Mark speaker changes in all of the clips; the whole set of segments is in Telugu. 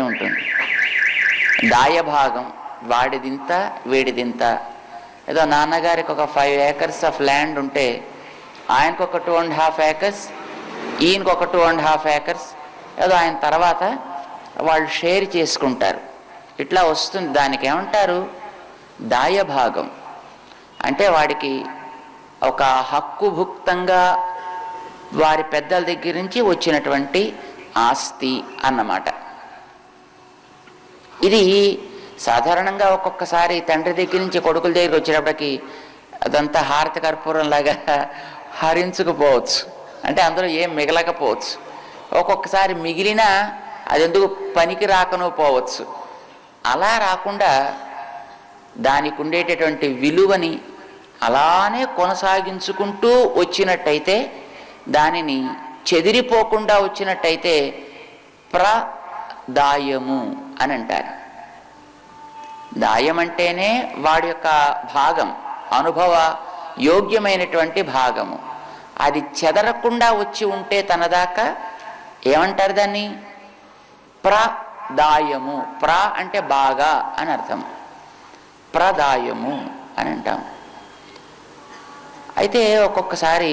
Speaker 1: ఉంటుంది. దాయభాగం వాడిదింత వీడిదింత. ఏదో నాన్నగారికి ఒక ఫైవ్ ఏకర్స్ ఆఫ్ ల్యాండ్ ఉంటే ఆయనకు ఒక టూ అండ్ హాఫ్ ఏకర్స్ ఈయనకు ఒక టూ అండ్ హాఫ్ ఏకర్స్ ఏదో ఆయన తర్వాత వాళ్ళు షేర్ చేసుకుంటారు. ఇట్లా వస్తుంది. దానికి ఏమంటారు దాయభాగం. అంటే వాడికి ఒక హక్కుభుక్తంగా వారి పెద్దల దగ్గర నుంచి వచ్చినటువంటి ఆస్తి అన్నమాట. ఇది సాధారణంగా ఒక్కొక్కసారి తండ్రి దగ్గర నుంచి కొడుకుల దగ్గరికి వచ్చేటప్పటికి అదంతా హారతి కర్పూరం లాగా హరించుకుపోవచ్చు. అంటే అందులో ఏం మిగలకపోవచ్చు. ఒక్కొక్కసారి మిగిలినా అది ఎందుకు పనికి రాకనో పోవచ్చు. అలా రాకుండా దానికి ఉండేటటువంటి విలువని అలానే కొనసాగించుకుంటూ వచ్చినట్టయితే దానిని చెదిరిపోకుండా వచ్చినట్టయితే ప్రదాయము అని అంటారు. దాయం అంటేనే వాడి యొక్క భాగం అనుభవ యోగ్యమైనటువంటి భాగము. అది చెదరకుండా వచ్చి ఉంటే తనదాకా ఏమంటారు దాన్ని? ప్రదాయము ప్ర అంటే బాగా అని అర్థం. ప్రదాయము అని అంటాం. అయితే ఒక్కొక్కసారి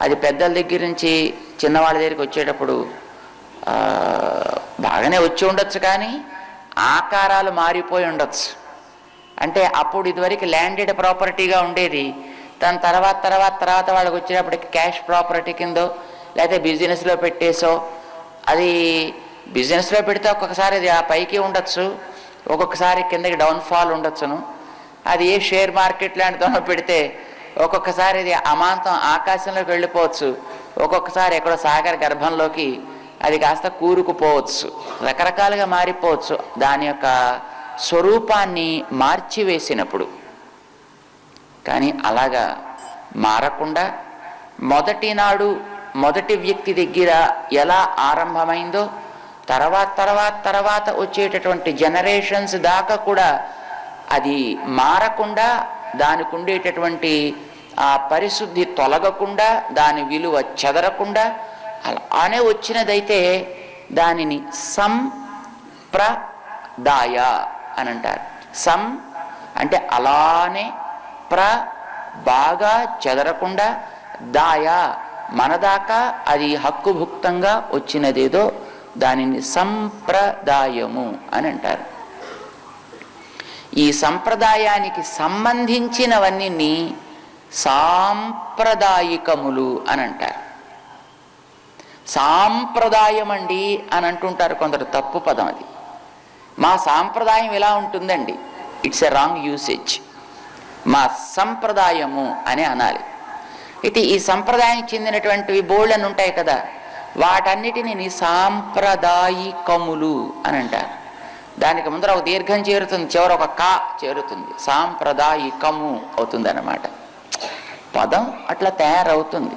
Speaker 1: అది పెద్దల దగ్గర నుంచి చిన్నవాళ్ళ దగ్గరికి వచ్చేటప్పుడు బాగానే వచ్చి ఉండొచ్చు కానీ ఆకారాలు మారిపోయి ఉండొచ్చు. అంటే అప్పుడు ఇదివరకు ల్యాండెడ్ ప్రాపర్టీగా ఉండేది. దాని తర్వాత తర్వాత తర్వాత వాళ్ళకి వచ్చేటప్పటికి క్యాష్ ప్రాపర్టీ కిందో లేకపోతే బిజినెస్లో పెట్టేసో అది బిజినెస్లో పెడితే ఒక్కొక్కసారి అది ఆ పైకి ఉండొచ్చు. ఒక్కొక్కసారి కిందకి డౌన్ఫాల్ ఉండొచ్చును. అది ఏ షేర్ మార్కెట్ లాంటిదో పెడితే ఒక్కొక్కసారి ఇది అమాంతం ఆకాశంలోకి వెళ్ళిపోవచ్చు. ఒక్కొక్కసారి ఎక్కడో సాగర్ గర్భంలోకి అది కాస్త కూరుకుపోవచ్చు రకరకాలుగా మారిపోవచ్చు. దాని యొక్క స్వరూపాన్ని మార్చివేసినప్పుడు. కానీ అలాగా మారకుండా మొదటి నాడు మొదటి వ్యక్తి దగ్గర ఎలా ఆరంభమైందో తర్వాత తర్వాత తర్వాత వచ్చేటటువంటి జనరేషన్స్ దాకా కూడా అది మారకుండా దానికి ఉండేటటువంటి ఆ పరిశుద్ధి తొలగకుండా దాని విలువ చెదరకుండా అలానే వచ్చినదైతే దానిని సంప్రదాయ అని అంటారు సం అంటే అలానే ప్ర బాగా చెదరకుండా దాయ మనదాకా అది హక్కుభుక్తంగా వచ్చినదేదో దానిని సంప్రదాయము అని అంటారు ఈ సంప్రదాయానికి సంబంధించినవన్నీ సాంప్రదాయికములు అని అంటారు సాంప్రదాయం అండి అని అంటుంటారు కొందరు. తప్పు పదం అది. మా సాంప్రదాయం ఇలా ఉంటుందండి. ఇట్స్ ఎ రాంగ్ యూసేజ్ మా సంప్రదాయము అని అనాలి. అయితే ఈ సంప్రదాయానికి చెందినటువంటివి బోల్డ్ ఉంటాయి కదా వాటన్నిటిని సాంప్రదాయికములు అని అంటారు. దానికి ముందర ఒక దీర్ఘం చేరుతుంది చివర ఒక కా చేరుతుంది. సాంప్రదాయికము అవుతుంది అన్నమాట పదం అట్లా తయారవుతుంది.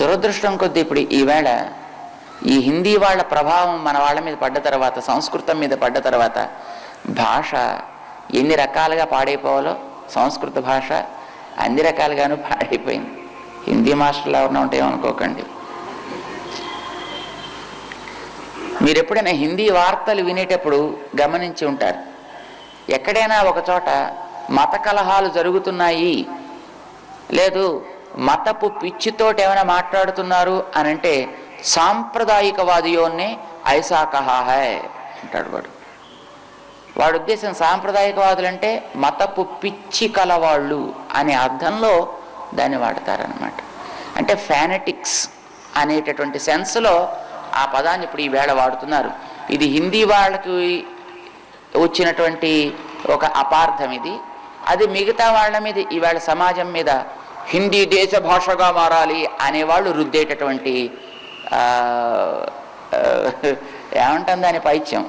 Speaker 1: దురదృష్టం కొద్దీ ఇప్పుడు ఈవేళ ఈ హిందీ వాళ్ళ ప్రభావం మన వాళ్ళ మీద పడ్డ తర్వాత సంస్కృతం మీద పడ్డ తర్వాత భాష ఎన్ని రకాలుగా పాడైపోవాలో సంస్కృత భాష అన్ని రకాలుగాను పాడైపోయింది. హిందీ మాస్టర్లు ఎవరైనా ఉంటాయేమనుకోకండి మీరు ఎప్పుడైనా హిందీ వార్తలు వినేటప్పుడు గమనించి ఉంటారు. ఎక్కడైనా ఒకచోట మత కలహాలు జరుగుతున్నాయి. లేదు మతపు పిచ్చితోటి ఏమైనా మాట్లాడుతున్నారు అని అంటే సాంప్రదాయికవాదియోన్నే ఐసా కహా హై అంటాడు వాడు. వాడి ఉద్దేశం సాంప్రదాయకవాదులు అంటే మతపు పిచ్చి కలవాళ్ళు అనే అర్థంలో దాన్ని వాడతారనమాట అంటే ఫ్యానటిక్స్ అనేటటువంటి సెన్స్లో ఆ పదాన్ని ఇప్పుడు ఈవేళ వాడుతున్నారు. ఇది హిందీ వాళ్ళకి వచ్చినటువంటి ఒక అపార్థం ఇది. అది మిగతా వాళ్ళ మీద ఈవేళ సమాజం మీద హిందీ దేశ భాషగా మారాలి అనేవాళ్ళు రుద్దేటటువంటి ఏమంటుంది దాని పైత్యం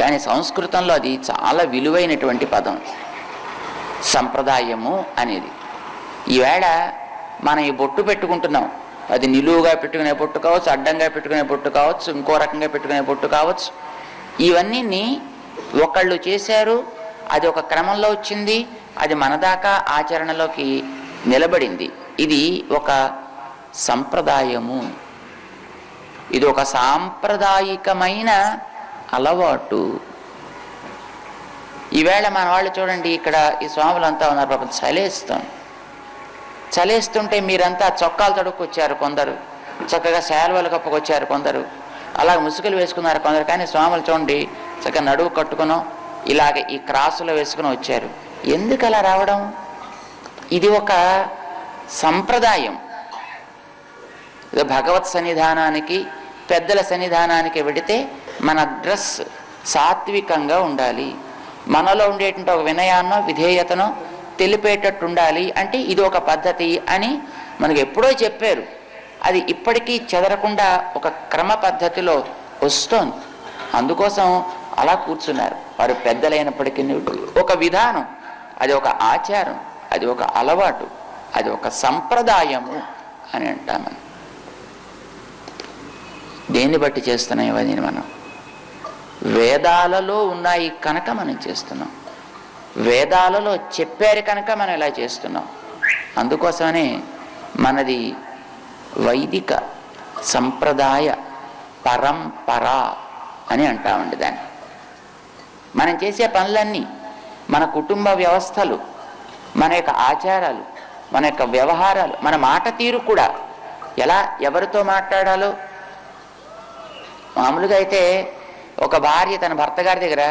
Speaker 1: కానీ సంస్కృతంలో అది చాలా విలువైనటువంటి పదం. సంప్రదాయము అనేది. ఈవేళ మనం ఈ బొట్టు పెట్టుకుంటున్నాం. అది నిలువుగా పెట్టుకునే బొట్టు కావచ్చు అడ్డంగా పెట్టుకునే బొట్టు కావచ్చు ఇంకో రకంగా పెట్టుకునే బొట్టు కావచ్చు. ఇవన్నీ ఒకళ్ళు చేశారు అది ఒక క్రమంలో వచ్చింది. అది మనదాకా ఆచరణలోకి నిలబడింది. ఇది ఒక సంప్రదాయము. ఇది ఒక సాంప్రదాయికమైన అలవాటు. ఈవేళ మన వాళ్ళు చూడండి ఇక్కడ ఈ స్వాములంతా ఉన్నారు పాపం చలేస్తాం. చలేస్తుంటే మీరంతా చొక్కాలు తడుక్కొచ్చారు కొందరు. చక్కగా శాలువలు కప్పుకొచ్చారు కొందరు. అలాగ ముసుగులు వేసుకున్నారు కొందరు. కానీ స్వాములు చూడండి చక్కగా నడువు కట్టుకునో ఇలాగ ఈ క్రాసులో వేసుకుని వచ్చారు. ఎందుకు అలా రావడం? ఇది ఒక సంప్రదాయం. ఏదో భగవత్ సన్నిధానానికి పెద్దల సన్నిధానానికి వెడితే మన డ్రెస్ సాత్వికంగా ఉండాలి. మనలో ఉండేటువంటి ఒక వినయాన్నో విధేయతనో తెలిపేటట్టు ఉండాలి అంటే ఇది ఒక పద్ధతి అని మనకు ఎప్పుడో చెప్పారు. అది ఇప్పటికీ చెదరకుండా ఒక క్రమ పద్ధతిలో వస్తోంది. అందుకోసం అలా కూర్చున్నారు. వారు పెద్దలైనప్పటికీ ఒక విధానం. అది ఒక ఆచారం అది ఒక అలవాటు అది ఒక సంప్రదాయము అని అంటాం మనం. దేన్ని బట్టి చేస్తున్నాం ఇవన్నీ మనం? వేదాలలో ఉన్నాయి కనుక మనం చేస్తున్నాం. వేదాలలో చెప్పారు కనుక మనం ఇలా చేస్తున్నాం. అందుకోసమనే మనది వైదిక సంప్రదాయ పరంపర అని అంటామండి దాన్ని. మనం చేసే పనులన్నీ మన కుటుంబ వ్యవస్థలు మన యొక్క ఆచారాలు మన యొక్క వ్యవహారాలు మన మాట తీరు కూడా ఎలా ఎవరితో మాట్లాడాలో. మామూలుగా అయితే ఒక భార్య తన భర్త గారి దగ్గర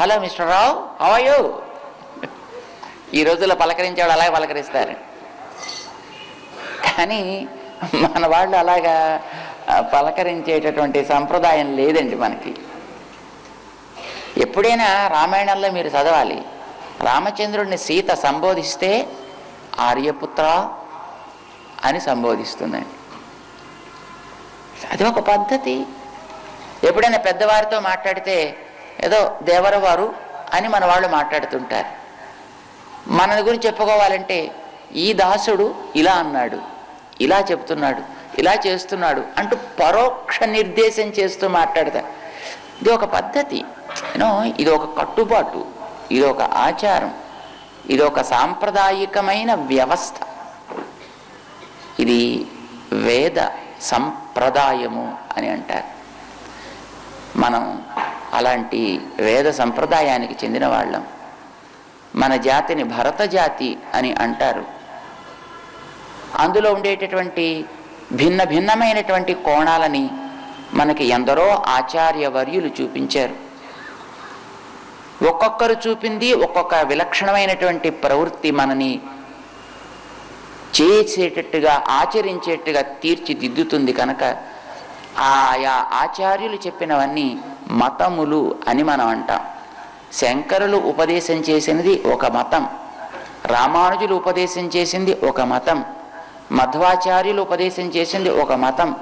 Speaker 1: హలో మిస్టర్ రావు హవయో ఈ రోజుల్లో పలకరించేవాడు అలాగే పలకరిస్తారు. కానీ మన వాళ్ళు అలాగా పలకరించేటటువంటి సంప్రదాయం లేదండి మనకి. ఎప్పుడైనా రామాయణంలో మీరు చదవాలి. రామచంద్రుడిని సీత సంబోధిస్తే ఆర్యపుత్ర అని సంబోధిస్తుందండి అది ఒక పద్ధతి. ఎప్పుడైనా పెద్దవారితో మాట్లాడితే ఏదో దేవరవారు అని మన వాళ్ళు మాట్లాడుతుంటారు. మన గురించి చెప్పుకోవాలంటే ఈ దాసుడు ఇలా అన్నాడు ఇలా చెప్తున్నాడు ఇలా చేస్తున్నాడు అంటూ పరోక్ష నిర్దేశం చేస్తూ మాట్లాడతారు. ఇది ఒక పద్ధతి. యూనో ఇది ఒక కట్టుబాటు. ఇది ఒక ఆచారం ఇది ఒక సాంప్రదాయికమైన వ్యవస్థ. ఇది వేద సంప్రదాయము అని అంటారు. మనం అలాంటి వేద సంప్రదాయానికి చెందిన వాళ్ళం. మన జాతిని భరత జాతి అని అంటారు. అందులో ఉండేటటువంటి భిన్న భిన్నమైనటువంటి కోణాలని మనకి ఎందరో ఆచార్యవర్యులు చూపించారు. ఒక్కొక్కరు చూపింది ఒక్కొక్క విలక్షణమైనటువంటి ప్రవృత్తి మనని చేసేటట్టుగా ఆచరించేట్టుగా తీర్చిదిద్దుతుంది కనుక ఆయా ఆచార్యులు చెప్పినవన్నీ మతములు అని మనం అంటాం. శంకరులు ఉపదేశం చేసినది ఒక మతం రామానుజులు ఉపదేశం చేసింది ఒక మతం మధ్వాచార్యులు ఉపదేశం చేసింది ఒక మతం.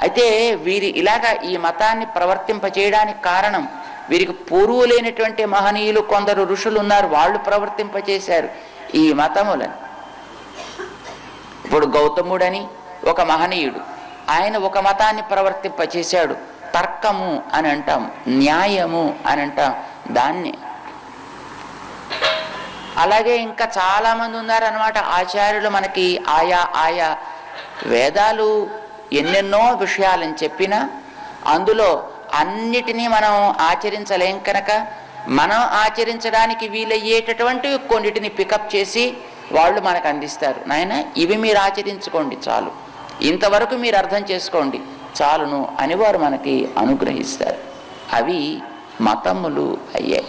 Speaker 1: అయితే వీరి ఇలాగా ఈ మతాన్ని ప్రవర్తింపచేయడానికి కారణం వీరికి పూర్వులైనటువంటి మహనీయులు కొందరు ఋషులు ఉన్నారు వాళ్ళు ప్రవర్తింపచేశారు ఈ మతములను. ఇప్పుడు గౌతముడని ఒక మహనీయుడు ఆయన ఒక మతాన్ని ప్రవర్తింపచేశాడు తర్కము అని అంటాం న్యాయము అని అంటాం దాన్ని. అలాగే ఇంకా చాలామంది ఉన్నారనమాట ఆచార్యులు మనకి ఆయా ఆయా వేదాలు ఎన్నెన్నో విషయాలని చెప్పినా అందులో అన్నిటినీ మనం ఆచరించలేం కనుక మనం ఆచరించడానికి వీలయ్యేటటువంటి కొన్నిటిని పికప్ చేసి వాళ్ళు మనకు అందిస్తారు. నాయన ఇవి మీరు ఆచరించుకోండి చాలు. ఇంతవరకు మీరు అర్థం చేసుకోండి. చాలును అని వారు మనకి అనుగ్రహిస్తారు. అవి మతములు అయ్యాయి.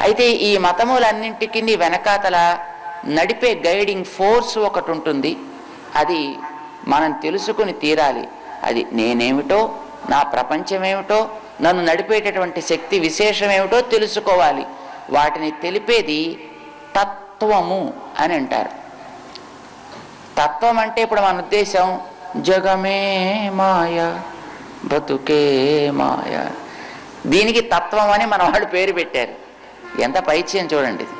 Speaker 1: అయితే ఈ మతములన్నింటికి వెనకాతల నడిపే గైడింగ్ ఫోర్స్ ఒకటి ఉంటుంది. అది మనం తెలుసుకుని తీరాలి. అది నేనేమిటో నా ప్రపంచమేమిటో నన్ను నడిపేటటువంటి శక్తి విశేషమేమిటో తెలుసుకోవాలి. వాటిని తెలిపేది తత్వము అని అంటారు. తత్వం అంటే ఇప్పుడు మన ఉద్దేశం జగమే మాయ బతుకే మాయ. దీనికి తత్వం అని మన వాళ్ళు పేరు పెట్టారు. ఎంత పైచయం చూడండి. ఇది.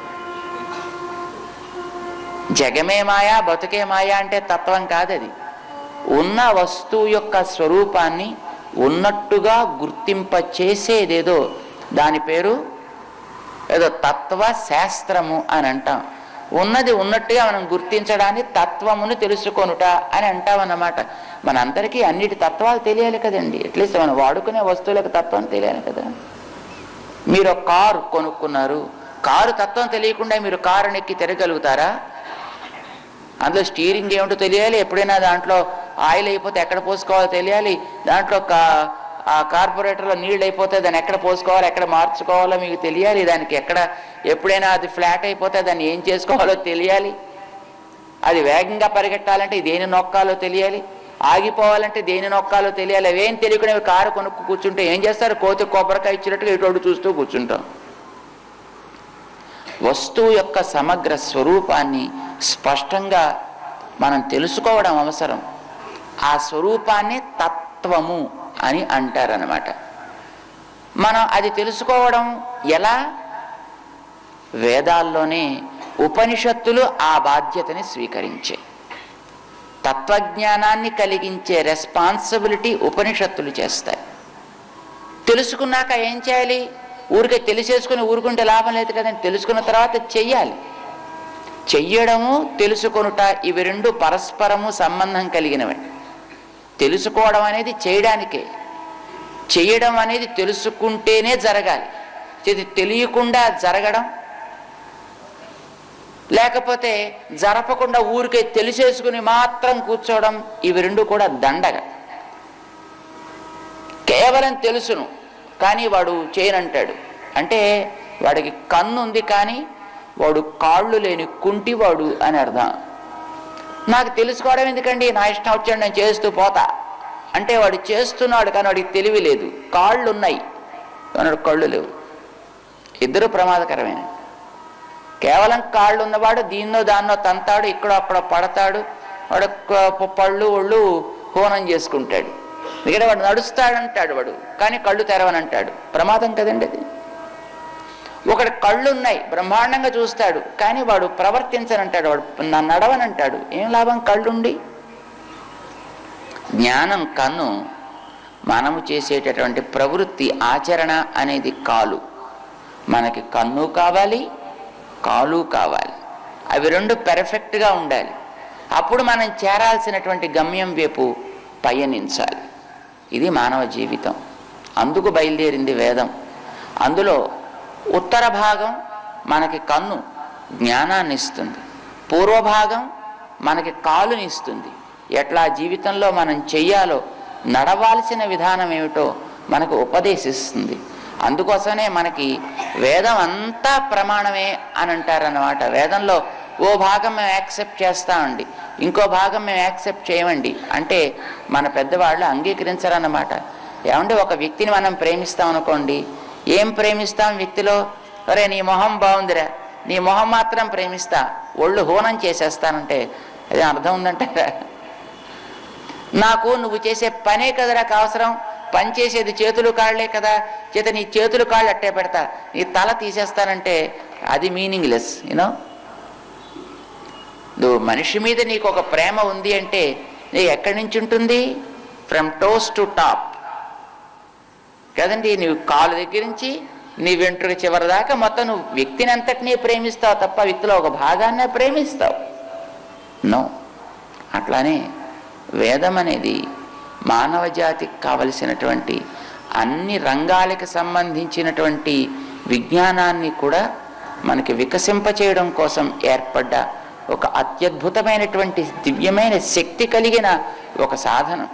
Speaker 1: జగమే మాయా బతుకే మాయా అంటే తత్వం కాదది. ఉన్న వస్తువు యొక్క స్వరూపాన్ని ఉన్నట్టుగా గుర్తింప చేసేదేదో దాని పేరు ఏదో తత్వ శాస్త్రము అని అంటాం. ఉన్నది ఉన్నట్టుగా మనం గుర్తించడాన్ని తత్వమును తెలుసుకొనుట అని అంటామన్నమాట. మనందరికీ అన్నిటి తత్వాలు తెలియాలి కదండి. అట్లీస్ట్ మనం వాడుకునే వస్తువులకు తత్వం తెలియాలి కదా. మీరు కారు కొనుక్కున్నారు. కారు తత్వం తెలియకుండా మీరు కారు నెక్కి తిరగలుగుతారా? అందులో స్టీరింగ్ ఏమిటో తెలియాలి. ఎప్పుడైనా దాంట్లో ఆయిల్ అయిపోతే ఎక్కడ పోసుకోవాలో తెలియాలి. దాంట్లో కా ఆ కార్పొరేటర్లో నీళ్ళు అయిపోతే దాన్ని ఎక్కడ పోసుకోవాలో ఎక్కడ మార్చుకోవాలో మీకు తెలియాలి. దానికి ఎక్కడ ఎప్పుడైనా అది ఫ్లాట్ అయిపోతే దాన్ని ఏం చేసుకోవాలో తెలియాలి. అది వేగంగా పరిగెట్టాలంటే దేని నొక్కాలో తెలియాలి. ఆగిపోవాలంటే దేని నొక్కాలో తెలియాలి. అవేం తెలియకుండా కారు కొనుక్కు కూర్చుంటే ఏం చేస్తారు? కోతి కొబ్బరికాయ ఇచ్చినట్టుగా ఇటువంటి చూస్తూ కూర్చుంటాం. వస్తువు యొక్క సమగ్ర స్వరూపాన్ని స్పష్టంగా మనం తెలుసుకోవడం అవసరం. ఆ స్వరూపాన్ని తత్వము అని అంటారనమాట మనం అది తెలుసుకోవడం ఎలా? వేదాల్లోనే ఉపనిషత్తులు ఆ బాధ్యతని స్వీకరించే. తత్వజ్ఞానాన్ని కలిగించే రెస్పాన్సిబిలిటీ ఉపనిషత్తులు చేస్తాయి. తెలుసుకున్నాక ఏం చేయాలి? ఊరికే తెలిసేసుకుని ఊరుకుంటే లాభం లేదు కదండి. తెలుసుకున్న తర్వాత చెయ్యాలి. చెయ్యడము తెలుసుకొనుట ఇవి రెండు పరస్పరము సంబంధం కలిగినవి. తెలుసుకోవడం అనేది చేయడానికే. చేయడం అనేది తెలుసుకుంటేనే జరగాలి. ఇది తెలియకుండా జరగడం లేకపోతే జరపకుండా ఊరికే తెలిసేసుకుని మాత్రం కూర్చోవడం ఇవి రెండు కూడా దండగ. కేవలం తెలుసును కానీ వాడు చేయనంటాడు. అంటే వాడికి కన్ను ఉంది కానీ వాడు కాళ్ళు లేని కుంటివాడు అని అర్థం. నాకు తెలుసుకోవడం ఎందుకండి? నా ఇష్టం వచ్చాడు నేను చేస్తూ పోతా. అంటే వాడు చేస్తున్నాడు కానీ వాడికి తెలివి లేదు. కాళ్ళు ఉన్నాయి కానీ కళ్ళు లేవు. ఇద్దరు ప్రమాదకరమైన కేవలం కాళ్ళు ఉన్నవాడు దీన్నో దాన్నో తంతాడు ఇక్కడో అక్కడ పడతాడు. వాడు పళ్ళు ఒళ్ళు హోనం చేసుకుంటాడు. ఎందుకంటే వాడు నడుస్తాడంటాడు వాడు కానీ కళ్ళు తెరవనంటాడు. ప్రమాదం కదండి అది? ఒకటి కళ్ళు ఉన్నాయి బ్రహ్మాండంగా చూస్తాడు కానీ వాడు ప్రవర్తించనంటాడు వాడు నడవనంటాడు. ఏం లాభం కళ్ళుండి? జ్ఞానం కన్ను మనము చేసేటటువంటి ప్రవృత్తి ఆచరణ అనేది కాలు. మనకి కన్ను కావాలి కాలు కావాలి. అవి రెండు పెర్ఫెక్ట్గా ఉండాలి. అప్పుడు మనం చేరాల్సినటువంటి గమ్యం వైపు పయనించాలి. ఇది మానవ జీవితం. అందుకు బయలుదేరింది వేదం. అందులో ఉత్తర భాగం మనకి కన్ను జ్ఞానాన్ని ఇస్తుంది. పూర్వభాగం మనకి కాలుని ఇస్తుంది. ఎట్లా జీవితంలో మనం చెయ్యాలో నడవాల్సిన విధానం ఏమిటో మనకు ఉపదేశిస్తుంది. అందుకోసమే మనకి వేదం అంతా ప్రమాణమే అని అంటారన్నమాట. వేదంలో ఓ భాగం మేము యాక్సెప్ట్ చేస్తామండి ఇంకో భాగం మేము యాక్సెప్ట్ చేయమండి అంటే మన పెద్దవాళ్ళు అంగీకరించరన్నమాట. ఏమంటే ఒక వ్యక్తిని మనం ప్రేమిస్తాం అనుకోండి ఏం ప్రేమిస్తాం వ్యక్తిలో? అరే నీ మొహం బాగుందిరా. నీ మొహం మాత్రం ప్రేమిస్తా. ఒళ్ళు హోనం చేసేస్తానంటే అది అర్థం ఉందంటే నాకు నువ్వు చేసే పనే కదరా అవసరం పని చేసేది చేతులు కాళ్ళే కదా. చేత నీ చేతులు కాళ్ళు అట్టే పెడతా. నీ తల తీసేస్తానంటే అది మీనింగ్లెస్ యూనో నువ్వు మనిషి మీద నీకు ఒక ప్రేమ ఉంది అంటే నీ ఎక్కడి నుంచి ఉంటుంది? ఫ్రమ్ టోస్ టు టాప్ కదండి నువ్వు కాలు దగ్గర నుంచి నీ వెంట్రుక చివరి దాకా మొత్తం నువ్వు వ్యక్తిని అంతటినీ ప్రేమిస్తావు తప్ప వ్యక్తిలో ఒక భాగాన్నే ప్రేమిస్తావు. నో. అట్లానే వేదం అనేది మానవ జాతికి కావలసినటువంటి అన్ని రంగాలకి సంబంధించినటువంటి విజ్ఞానాన్ని కూడా మనకి వికసింపచేయడం కోసం ఏర్పడ్డ ఒక అత్యద్భుతమైనటువంటి దివ్యమైన శక్తి కలిగిన ఒక సాధనం.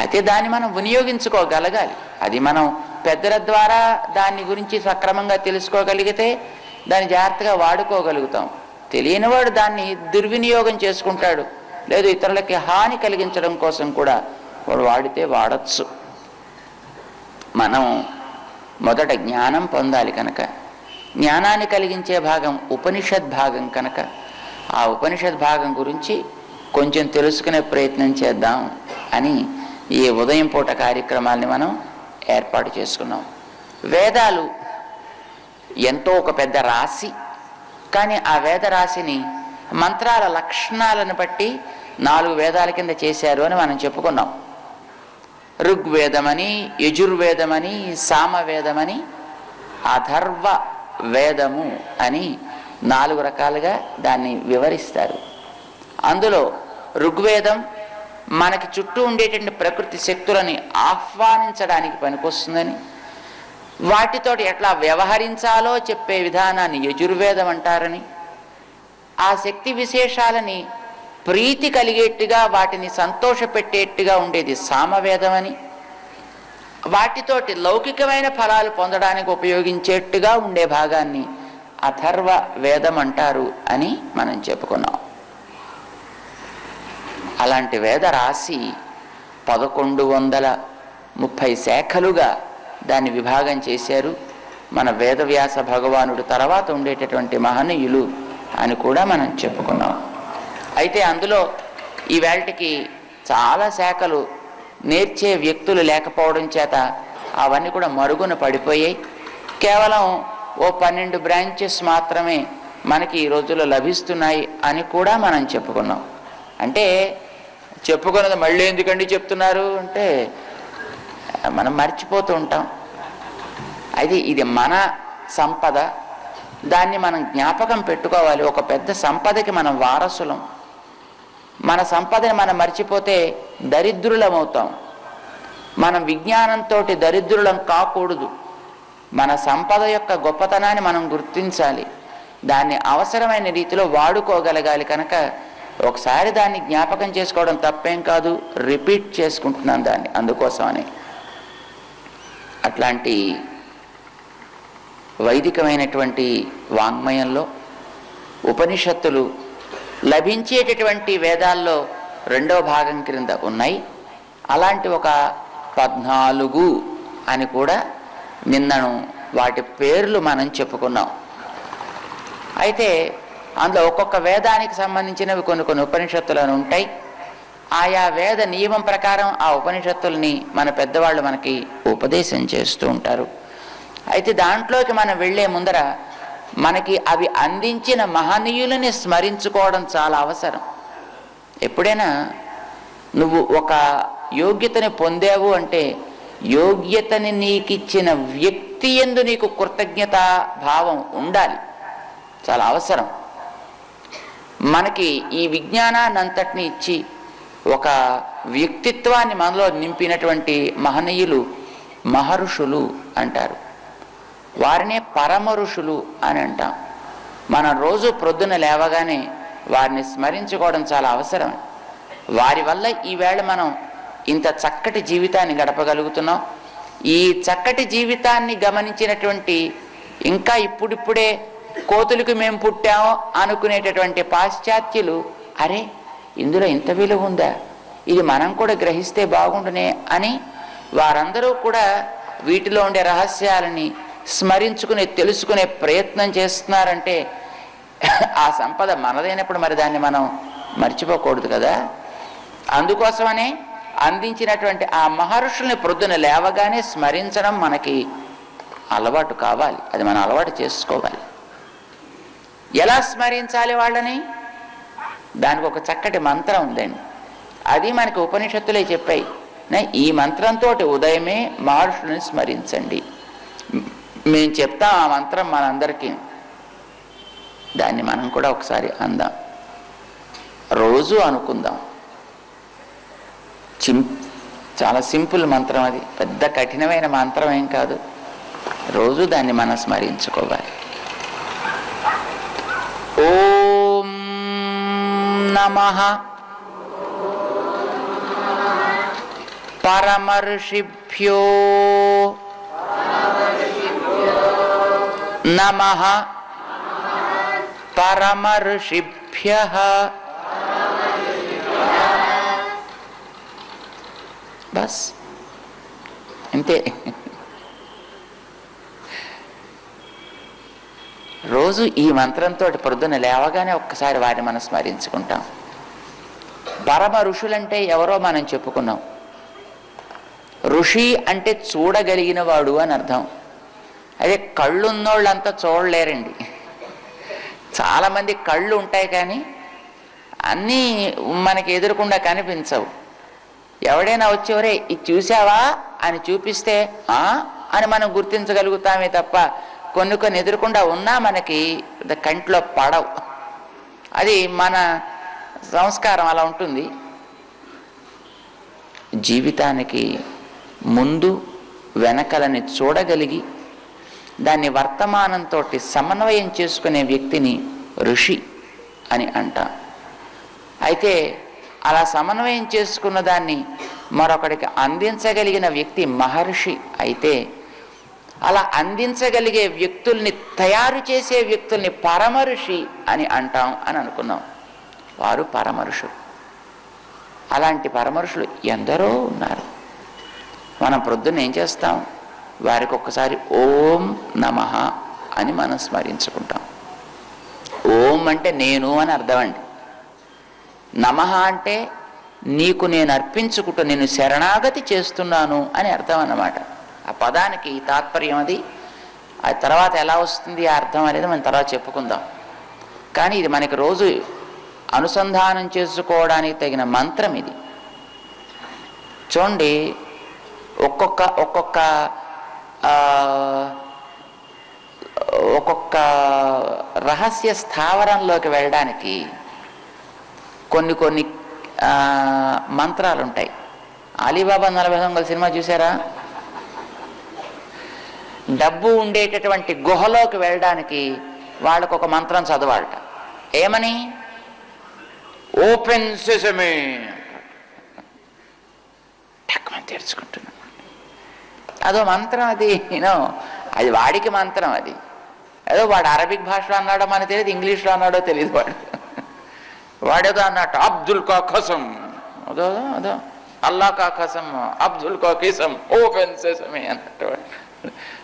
Speaker 1: అయితే దాన్ని మనం వినియోగించుకోగలగాలి. అది మనం పెద్దల ద్వారా దాని గురించి సక్రమంగా తెలుసుకోగలిగితే దాన్ని జాగ్రత్తగా వాడుకోగలుగుతాం. తెలియనివాడు దాన్ని దుర్వినియోగం చేసుకుంటాడు. లేదు ఇతరులకి హాని కలిగించడం కోసం కూడా వాడు వాడితే వాడచ్చు. మనం మొదట జ్ఞానం పొందాలి కనుక. జ్ఞానాన్ని కలిగించే భాగం ఉపనిషద్ భాగం కనుక. ఆ ఉపనిషద్ భాగం గురించి కొంచెం తెలుసుకునే ప్రయత్నం చేద్దాం అని ఈ ఉదయం పూట కార్యక్రమాల్ని మనం ఏర్పాటు చేసుకున్నాం. వేదాలు ఎంతో ఒక పెద్ద రాశి. కానీ ఆ వేద రాశిని మంత్రాల లక్షణాలను బట్టి నాలుగు వేదాల కింద చేశారు అని మనం చెప్పుకున్నాం. ఋగ్వేదమని యజుర్వేదమని సామవేదమని అథర్వ వేదము అని నాలుగు రకాలుగా దాన్ని వివరిస్తారు. అందులో ఋగ్వేదం మనకి చుట్టూ ఉండేటువంటి ప్రకృతి శక్తులని ఆహ్వానించడానికి పనికొస్తుందని. వాటితోటి ఎట్లా వ్యవహరించాలో చెప్పే విధానాన్ని యజుర్వేదం అంటారని. ఆ శక్తి విశేషాలని ప్రీతి కలిగేట్టుగా వాటిని సంతోషపెట్టేట్టుగా ఉండేది సామవేదమని. వాటితోటి లౌకికమైన ఫలాలు పొందడానికి ఉపయోగించేట్టుగా ఉండే భాగాన్ని అథర్వ వేదం అంటారు అని మనం చెప్పుకున్నాం. అలాంటి వేద రాసి పదకొండు వందల ముప్పై శాఖలుగా దాన్ని విభాగం చేశారు. మన వేదవ్యాస భగవానుడు తర్వాత ఉండేటటువంటి మహనీయులు అని కూడా మనం చెప్పుకున్నాం. అయితే అందులో ఈవేళకి చాలా శాఖలు నేర్చే వ్యక్తులు లేకపోవడం చేత అవన్నీ కూడా మరుగున పడిపోయాయి. కేవలం ఓ పన్నెండు బ్రాంచెస్ మాత్రమే మనకి ఈ రోజుల్లో లభిస్తున్నాయి అని కూడా మనం చెప్పుకున్నాం. అంటే చెప్పుకున్నది మళ్ళీ ఎందుకండి చెప్తున్నారు అంటే మనం మర్చిపోతూ ఉంటాం. అది ఇది మన సంపద. దాన్ని మనం జ్ఞాపకం పెట్టుకోవాలి. ఒక పెద్ద సంపదకి మనం వారసులం. మన సంపదని మనం మర్చిపోతే దరిద్రులమవుతాం. మనం విజ్ఞానంతో దరిద్రులం కాకూడదు. మన సంపద యొక్క గొప్పతనాన్ని మనం గుర్తించాలి. దాన్ని అవసరమైన రీతిలో వాడుకోగలగాలి కనుక ఒకసారి దాన్ని జ్ఞాపకం చేసుకోవడం తప్పేం కాదు రిపీట్ చేసుకుంటున్నాను దాన్ని అందుకోసమని. అట్లాంటి వైదికమైనటువంటి వాంగ్మయంలో ఉపనిషత్తులు లభించేటటువంటి వేదాల్లో రెండో భాగం క్రింద ఉన్నాయి. అలాంటి ఒక పద్నాలుగు అని కూడా నిన్నను వాటి పేర్లు మనం చెప్పుకున్నాం. అయితే అందులో ఒక్కొక్క వేదానికి సంబంధించినవి కొన్ని కొన్ని ఉపనిషత్తులను ఉంటాయి. ఆయా వేద నియమం ప్రకారం ఆ ఉపనిషత్తుల్ని మన పెద్దవాళ్ళు మనకి ఉపదేశం చేస్తూ ఉంటారు. అయితే దాంట్లోకి మనం వెళ్ళే ముందర మనకి అవి అందించిన మహనీయులని స్మరించుకోవడం చాలా అవసరం. ఎప్పుడైనా నువ్వు ఒక యోగ్యతని పొందావు అంటే యోగ్యతని నీకిచ్చిన వ్యక్తి ఎందు నీకు కృతజ్ఞత భావం ఉండాలి. చాలా అవసరం. మనకి ఈ విజ్ఞానాన్ని అంతటిని ఇచ్చి ఒక వ్యక్తిత్వాన్ని మనలో నింపినటువంటి మహనీయులు మహర్షులు అంటారు. వారినే పరమ ఋషులు అని అంటాం. మనం రోజు ప్రొద్దున లేవగానే వారిని స్మరించుకోవడం చాలా అవసరం. వారి వల్ల ఈవేళ మనం ఇంత చక్కటి జీవితాన్ని గడపగలుగుతున్నాం. ఈ చక్కటి జీవితాన్ని గమనించినటువంటి ఇంకా ఇప్పుడిప్పుడే కోతులకు మేము పుట్టాము అనుకునేటటువంటి పాశ్చాత్యులు అరే ఇందులో ఇంత విలువ ఉందా? ఇది మనం కూడా గ్రహిస్తే బాగుండునే అని వారందరూ కూడా వీటిలో ఉండే రహస్యాలని స్మరించుకునే తెలుసుకునే ప్రయత్నం చేస్తున్నారంటే ఆ సంపద మనదైనప్పుడు మరి దాన్ని మనం మర్చిపోకూడదు కదా? అందుకోసమనే అందించినటువంటి ఆ మహర్షుల్ని ప్రొద్దున లేవగానే స్మరించడం మనకి అలవాటు కావాలి. అది మనం అలవాటు చేసుకోవాలి. ఎలా స్మరించాలి వాళ్ళని? దానికి ఒక చక్కటి మంత్రం ఉందండి. అది మనకి ఉపనిషత్తులే చెప్పాయి. ఈ మంత్రంతో ఉదయమే మహర్షుని స్మరించండి. మేము చెప్తాం ఆ మంత్రం మనందరికీ. దాన్ని మనం కూడా ఒకసారి అందాం. రోజు అనుకుందాం. చిం చాలా సింపుల్ మంత్రం అది. పెద్ద కఠినమైన మంత్రం ఏం కాదు. రోజు దాన్ని మనం స్మరించుకోవాలి. ఓం నమ పరమర్షిభ్యో నమ పరమర్షిభ్య బస్ అంతే రోజు ఈ మంత్రంతో ప్రొద్దున లేవగానే ఒక్కసారి వారిని మనం స్మరించుకుంటాం. పరమ ఋషులంటే ఎవరో మనం చెప్పుకున్నాం. ఋషి అంటే చూడగలిగిన వాడు అని అర్థం. అదే కళ్ళున్నోళ్ళంతా చూడలేరండి. చాలామంది కళ్ళు ఉంటాయి కానీ అన్నీ మనకి ఎదురకుండా కనిపించవు. ఎవడైనా వచ్చేవరే ఇది చూసావా? అని చూపిస్తే అని మనం గుర్తించగలుగుతామే తప్ప కొన్ని కొన్ని ఎదురకుండా ఉన్నా మనకి ద కంట్లో పడవు. అది మన సంస్కారం అలా ఉంటుంది. జీవితానికి ముందు వెనకలని చూడగలిగి దాన్ని వర్తమానంతో సమన్వయం చేసుకునే వ్యక్తిని ఋషి అని అంట. అయితే అలా సమన్వయం చేసుకున్న దాన్ని మరొకడికి అందించగలిగిన వ్యక్తి మహర్షి అయితే అలా అందించగలిగే వ్యక్తుల్ని తయారు చేసే వ్యక్తుల్ని పరమఋషి అని అంటాం అని అనుకున్నాం. వారు పరమరుషులు. అలాంటి పరమరుషులు ఎందరో ఉన్నారు. మనం ప్రొద్దున ఏం చేస్తాం? వారికి ఒక్కసారి ఓం నమ అని మనం స్మరించుకుంటాం. ఓం అంటే నేను అని అర్థమండి నమ అంటే నీకు నేను అర్పించుకుంటూ నేను శరణాగతి చేస్తున్నాను అని అర్థం అన్నమాట. ఆ పదానికి తాత్పర్యం అది. ఆ తర్వాత ఎలా వస్తుంది ఆ అర్థం అనేది మనం తర్వాత చెప్పుకుందాం. కానీ ఇది మనకి రోజు అనుసంధానం చేసుకోవడానికి తగిన మంత్రం ఇది. చూడండి ఒక్కొక్క ఒక్కొక్క ఒక్కొక్క రహస్య స్థావరంలోకి వెళ్ళడానికి కొన్ని కొన్ని మంత్రాలు ఉంటాయి అలీబాబా నలభై దొంగల సినిమా చూసారా డబ్బు ఉండేటటువంటి గుహలోకి వెళ్ళడానికి వాళ్ళకు ఒక మంత్రం చదవాలట. ఏమని? ఓపెన్ సెసమే తెరుచుకుంటున్నాను అదో మంత్రం అది యూనో అది వాడికి మంత్రం అది. ఏదో వాడు అరబిక్ భాషలో అన్నాడో మనకు తెలియదు ఇంగ్లీష్లో అన్నాడో తెలియదు వాడు. వాడేదో అన్నట్టు అబ్దుల్ కా ఖసం అదో అదో. అల్లా కా ఖసం అబ్దుల్ కా కిసం ఓపెన్ సెసమే అన్నట్టు వాడు.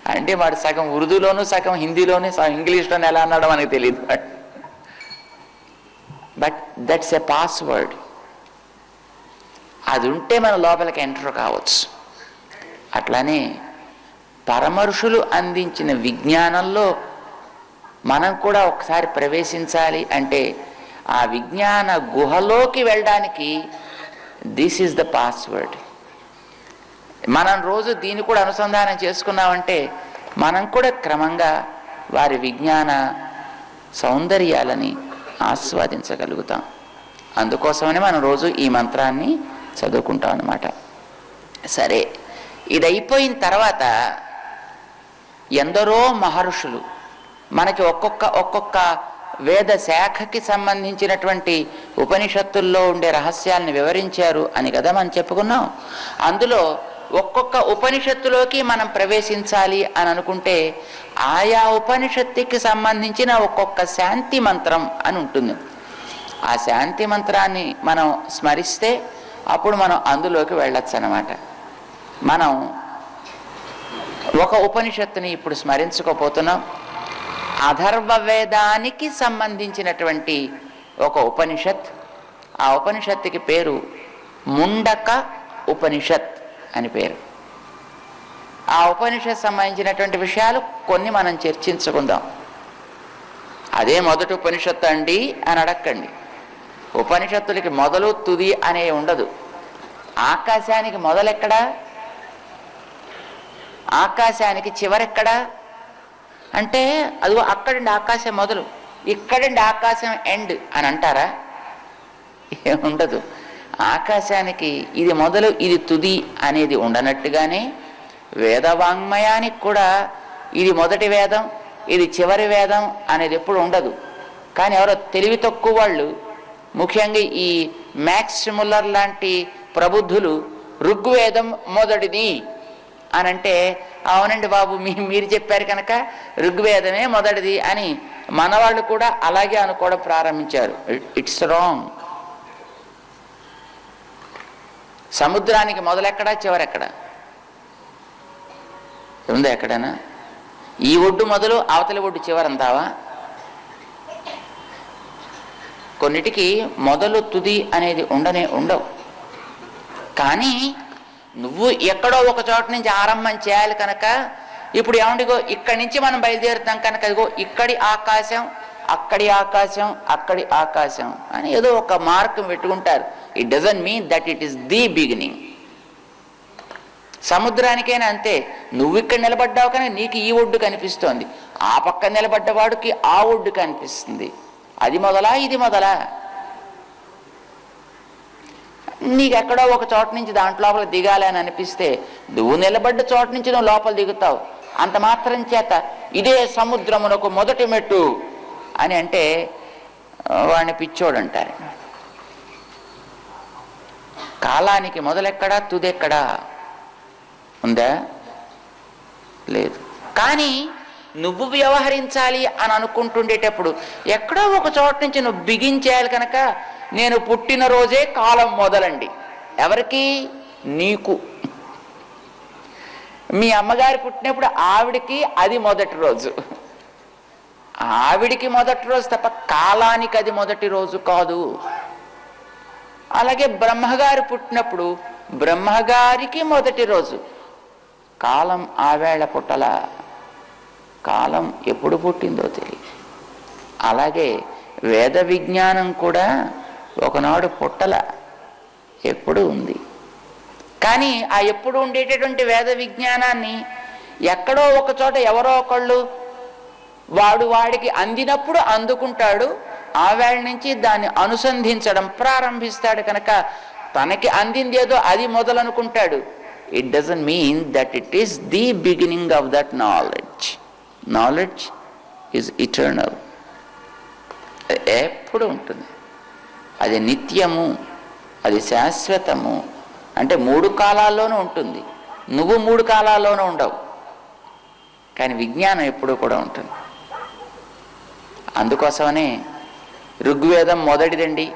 Speaker 1: అంటే వాడు సగం ఉర్దూలోను సగం హిందీలోనే సగం ఇంగ్లీష్లోనే ఎలా అన్నాడో మనకు తెలియదు బట్ దట్స్ ఎ పాస్వర్డ్ అది ఉంటే మన లోపలికి ఎంటర్ కావచ్చు. అట్లానే పరమరుషులు అందించిన విజ్ఞానంలో మనం కూడా ఒకసారి ప్రవేశించాలి అంటే ఆ విజ్ఞాన గుహలోకి వెళ్ళడానికి దిస్ ఈజ్ ద పాస్వర్డ్ మనం రోజు దీన్ని కూడా అనుసంధానం చేసుకున్నామంటే మనం కూడా క్రమంగా వారి విజ్ఞాన సౌందర్యాలని ఆస్వాదించగలుగుతాం. అందుకోసమని మనం రోజు ఈ మంత్రాన్ని చదువుకుంటాం అన్నమాట. సరే ఇది అయిపోయిన తర్వాత ఎందరో మహర్షులు మనకి ఒక్కొక్క ఒక్కొక్క వేద శాఖకి సంబంధించినటువంటి ఉపనిషత్తుల్లో ఉండే రహస్యాల్ని వివరించారు అని కదా మనం చెప్పుకున్నాం. అందులో ఒక్కొక్క ఉపనిషత్తులోకి మనం ప్రవేశించాలి అని అనుకుంటే ఆయా ఉపనిషత్తుకి సంబంధించిన ఒక్కొక్క శాంతి మంత్రం అని ఉంటుంది. ఆ శాంతి మంత్రాన్ని మనం స్మరిస్తే అప్పుడు మనం అందులోకి వెళ్ళొచ్చు అన్నమాట మనం ఒక ఉపనిషత్తుని ఇప్పుడు స్మరించుకోపోతున్నాం. అధర్వ వేదానికి సంబంధించినటువంటి ఒక ఉపనిషత్. ఆ ఉపనిషత్తుకి పేరు ముండక ఉపనిషత్. అని పేరు. ఆ ఉపనిషత్ సంబంధించినటువంటి విషయాలు కొన్ని మనం చర్చించుకుందాం. అదే మొదటి ఉపనిషత్తు అండి అని అడక్కండి. ఉపనిషత్తులకి మొదలు తుది అనే ఉండదు. ఆకాశానికి మొదలెక్కడా? ఆకాశానికి చివరెక్కడా? అంటే అది అక్కడండి ఆకాశం మొదలు. ఇక్కడండి ఆకాశం ఎండ్ అని అంటారా? ఏముండదు. ఆకాశానికి ఇది మొదలు ఇది తుది అనేది ఉండనట్టుగానే వేదవాంగ్మయానికి కూడా ఇది మొదటి వేదం ఇది చివరి వేదం అనేది ఎప్పుడు ఉండదు. కానీ ఎవరో తెలివి తక్కువ వాళ్ళు ముఖ్యంగా ఈ మ్యాక్స్ ముల్లర్ లాంటి ప్రబుద్ధులు ఋగ్వేదం మొదటిది అని అంటే అవునండి బాబు మీ మీరు చెప్పారు కనుక ఋగ్వేదమే మొదటిది అని మనవాళ్ళు కూడా అలాగే అనుకోవడం ప్రారంభించారు. It's wrong. సముద్రానికి మొదలెక్కడా చివరెక్కడ? ఉందా ఎక్కడైనా? ఈ ఒడ్డు మొదలు అవతలి ఒడ్డు చివరంతావా? కొన్నిటికి మొదలు తుది అనేది ఉండనే ఉండవు. కానీ నువ్వు ఎక్కడో ఒక చోట నుంచి ఆరంభం చేయాలి కనుక ఇప్పుడు ఏమండిగో ఇక్కడి నుంచి మనం బయలుదేరుతాం కనుక ఇదిగో ఇక్కడి ఆకాశం అక్కడి ఆకాశం అక్కడి ఆకాశం అని ఏదో ఒక మార్గం పెట్టుకుంటారు. It doesn't mean that it is the beginning సముద్రానికైనా అంతే. నువ్వు ఇక్కడ నిలబడ్డావు కానీ నీకు ఈ ఒడ్డు కనిపిస్తోంది. ఆ పక్క నిలబడ్డవాడికి ఆ ఒడ్డు కనిపిస్తుంది. అది మొదలా ఇది మొదలా. నీకెక్కడో ఒక చోట నుంచి దాంట్లో లోపల దిగాలి అని అనిపిస్తే నువ్వు నిలబడ్డ చోట నుంచి నువ్వు లోపల దిగుతావు. అంత మాత్రం చేత ఇదే సముద్రమునకు మొదటి మెట్టు అని అంటే వాడిని పిచ్చోడు అంటారు. కాలానికి మొదలెక్కడా తుదెక్కడా? ఉందా? లేదు. కానీ నువ్వు వ్యవహరించాలి అని అనుకుంటుండేటప్పుడు ఎక్కడో ఒక చోట నుంచి నువ్వు బిగించేయాలి కనుక నేను పుట్టిన రోజే కాలం మొదలండి. ఎవరికి? నీకు. మీ అమ్మగారు పుట్టినప్పుడు ఆవిడికి అది మొదటి రోజు. ఆవిడికి మొదటి రోజు తప్ప కాలానికి అది మొదటి రోజు కాదు. అలాగే బ్రహ్మగారు పుట్టినప్పుడు బ్రహ్మగారికి మొదటి రోజు. కాలం ఆవేళ పుట్టల. కాలం ఎప్పుడు పుట్టిందో తెలియదు. అలాగే వేద విజ్ఞానం కూడా ఒకనాడు పుట్టల. ఎప్పుడు ఉంది. కానీ ఆ ఎప్పుడు ఉండేటటువంటి వేద విజ్ఞానాన్ని ఎక్కడో ఒక చోట ఎవరో ఒకళ్ళు వాడు వాడికి అందినప్పుడు అందుకుంటాడు. ఆ నుంచి దాన్ని అనుసంధించడం ప్రారంభిస్తాడు కనుక తనకి అందింది ఏదో అది మొదలనుకుంటాడు. It doesn't mean that it is the beginning of that knowledge knowledge is eternal ఎప్పుడు ఉంటుంది. అది నిత్యము అది శాశ్వతము. అంటే మూడు కాలాల్లోనూ ఉంటుంది. నువ్వు మూడు కాలాల్లోనూ ఉండవు. కానీ విజ్ఞానం ఎప్పుడూ కూడా ఉంటుంది. అందుకోసమనే ఋగ్వేదం మొదటిదండి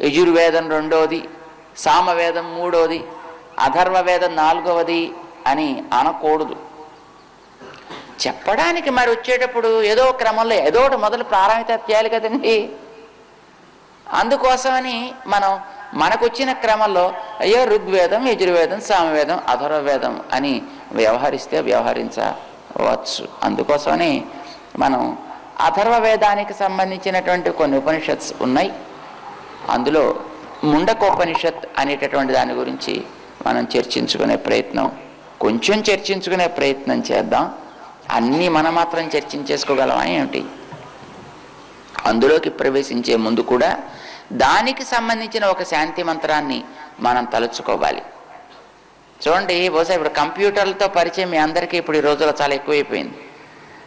Speaker 1: యజుర్వేదం రెండోది సామవేదం మూడోది అధర్వవేదం నాలుగవది అని అనకూడదు. చెప్పడానికి మరి వచ్చేటప్పుడు ఏదో క్రమంలో ఏదో ఒకటి మొదలు ప్రారంభిత చేయాలి కదండి. అందుకోసమని మనం మనకు వచ్చిన క్రమంలో అయ్యో ఋగ్వేదం యజుర్వేదం సామవేదం అధర్వవేదం అని వ్యవహరిస్తే వ్యవహరించవచ్చు. అందుకోసమని మనం అథర్వ వేదానికి సంబంధించినటువంటి కొన్ని ఉపనిషత్స్ ఉన్నాయి. అందులో ముండకోపనిషత్ అనేటటువంటి దాని గురించి మనం చర్చించుకునే ప్రయత్నం కొంచెం చర్చించుకునే ప్రయత్నం చేద్దాం. అన్నీ మనం మాత్రం చర్చించేసుకోగలమా ఏమిటి? అందులోకి ప్రవేశించే ముందు కూడా దానికి సంబంధించిన ఒక శాంతి మంత్రాన్ని మనం తలుచుకోవాలి. చూడండి బహుశా ఇప్పుడు కంప్యూటర్లతో పరిచయం మీ అందరికీ ఇప్పుడు ఈ రోజుల్లో చాలా ఎక్కువైపోయింది.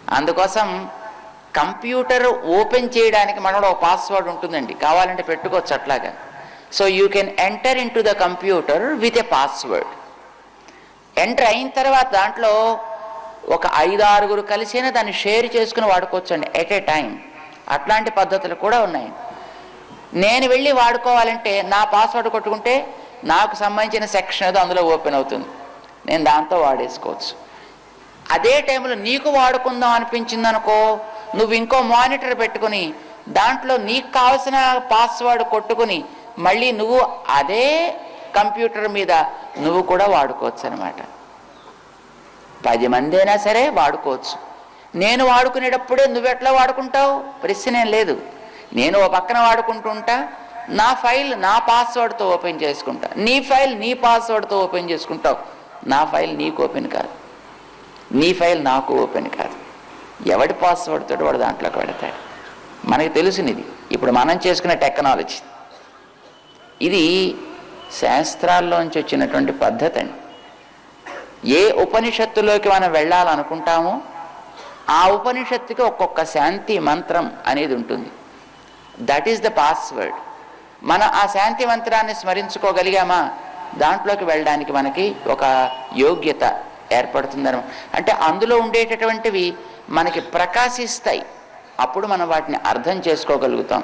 Speaker 1: అందుకోసం కంప్యూటర్ ఓపెన్ చేయడానికి మనలో ఒక పాస్వర్డ్ ఉంటుందండి. కావాలంటే పెట్టుకోవచ్చు అట్లాగా. So you can enter in to the computer with a password enter అయిన తర్వాత దాంట్లో ఒక ఐదు ఆరుగురు కలిసినా దాన్ని షేర్ చేసుకుని వాడుకోవచ్చండి ఎట్ ఏ టైం అట్లాంటి పద్ధతులు కూడా ఉన్నాయి. నేను వెళ్ళి వాడుకోవాలంటే నా పాస్వర్డ్ కొట్టుకుంటే నాకు సంబంధించిన సెక్షన్ ఏదో అందులో ఓపెన్ అవుతుంది. నేను దాంతో వాడేసుకోవచ్చు. అదే టైంలో నీకు వాడుకుందాం అనిపించింది అనుకో నువ్వు ఇంకో మానిటర్ పెట్టుకుని దాంట్లో నీకు కావాల్సిన పాస్వర్డ్ కొట్టుకుని మళ్ళీ నువ్వు అదే కంప్యూటర్ మీద నువ్వు కూడా వాడుకోవచ్చు అనమాట పది మంది అయినా సరే వాడుకోవచ్చు. నేను వాడుకునేటప్పుడే నువ్వు ఎట్లా వాడుకుంటావు? ప్రశ్న ఏం లేదు. నేను ఓ పక్కన వాడుకుంటుంటా నా ఫైల్ నా పాస్వర్డ్తో ఓపెన్ చేసుకుంటా. నీ ఫైల్ నీ పాస్వర్డ్తో ఓపెన్ చేసుకుంటావు. నా ఫైల్ నీకు ఓపెన్ కాదు. నీ ఫైల్ నాకు ఓపెన్ కాదు. ఎవడి పాస్వర్డ్ తోటి వాడు దాంట్లోకి వెళతాడు మనకి తెలుసునిది. ఇప్పుడు మనం చేసుకునే టెక్నాలజీ ఇది శాస్త్రాల్లోంచి వచ్చినటువంటి పద్ధతి అండి. ఏ ఉపనిషత్తులోకి మనం వెళ్ళాలనుకుంటామో ఆ ఉపనిషత్తుకి ఒక్కొక్క శాంతి మంత్రం అనేది ఉంటుంది. దట్ ఈస్ ద పాస్వర్డ్ మనం ఆ శాంతి మంత్రాన్ని స్మరించుకోగలిగామా? దాంట్లోకి వెళ్ళడానికి మనకి ఒక యోగ్యత ఏర్పడుతుందన అంటే అందులో ఉండేటటువంటివి మనకి ప్రకాశిస్తాయి. అప్పుడు మనం వాటిని అర్థం చేసుకోగలుగుతాం.